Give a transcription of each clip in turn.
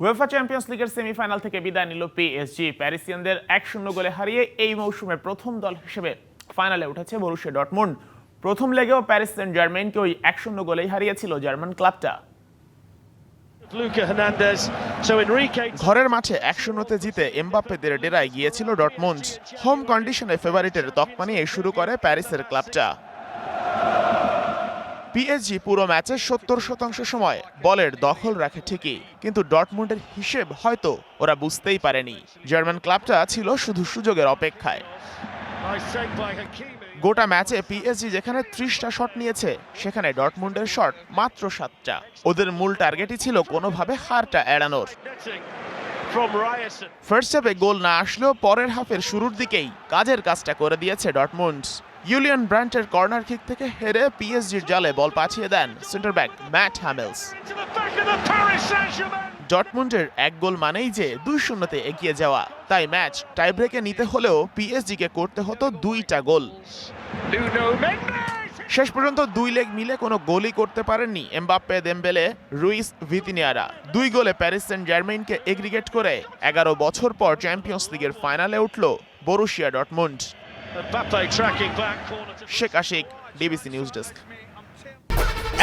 UEFA champions লিগের semifinal থেকে বিদায় নিল পিএসজি প্যারিসিয়ানদের এক শূন্য গোলে হারিয়ে এই মৌসুমে প্রথম দল হিসেবে ফাইনালে উঠেছে বরুশে ডটমুন্ড প্রথম লেগেও প্যারিস সেন্ট জার্মেইনকে ওই এক শূন্য গোলেই হারিয়েছিল জার্মান ক্লাবটা. ঘরের মাঠে এক শূন্যতে জিতে এমবাপ্পেদের ডেরায় গিয়েছিল ডটমুন্ড হোম কন্ডিশনে ফেভারিটের তকমা নিয়ে শুরু করে প্যারিসের ক্লাবটা। পিএসজি পুরো ম্যাচের সত্তর শতাংশ সময় বলের দখল রাখে ঠিকই, কিন্তু ডটমুন্ডের হিসেব হয়তো ওরা বুঝতেই পারেনি জার্মান ক্লাবটা ছিল শুধু সুযোগের অপেক্ষায়. গোটা ম্যাচে পিএসজি যেখানে ত্রিশটা শট নিয়েছে, সেখানে ডটমুন্ডের শট মাত্র সাতটা ওদের মূল টার্গেটই ছিল কোনোভাবে হারটা এড়ানোর. ফার্স্ট হাফে গোল না আসলেও পরের হাফের শুরুর দিকেই কাজের কাজটা করে দিয়েছে ডটমুন্ড ইউলিয়ান ব্র্যান্টের কর্নার কিক থেকে হেরে পিএসজির জালে বল পাঠিয়ে দেন সেন্টার ব্যাক ম্যাট হ্যামেলস. ডটমুন্ডের এক গোল মানেই যে দুই শূন্যতে এগিয়ে যাওয়া। তাই ম্যাচ টাইব্রেকে নিতে হলেও পিএসজিকে করতে হতো দুইটা গোল। শেষ পর্যন্ত দুই লেগ মিলে কোনো গোলই করতে পারেননি এমবাপ্পে দেমবেলে রুইস ভিতিনিয়ারা দুই গোলে প্যারিস সেন্ট জার্মেইনকে এগ্রিগেট করে এগারো বছর পর চ্যাম্পিয়ন্স লিগের ফাইনালে উঠল Borussia Dortmund Mbappe tracking back corner to Sheikh Ashik DBC news desk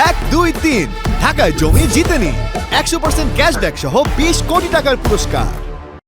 এক দুই তিন। ঢাকায় জমি জিতেনি। একশো পার্সেন্ট ক্যাশব্যাক সহ বিশ কোটি টাকার পুরস্কার।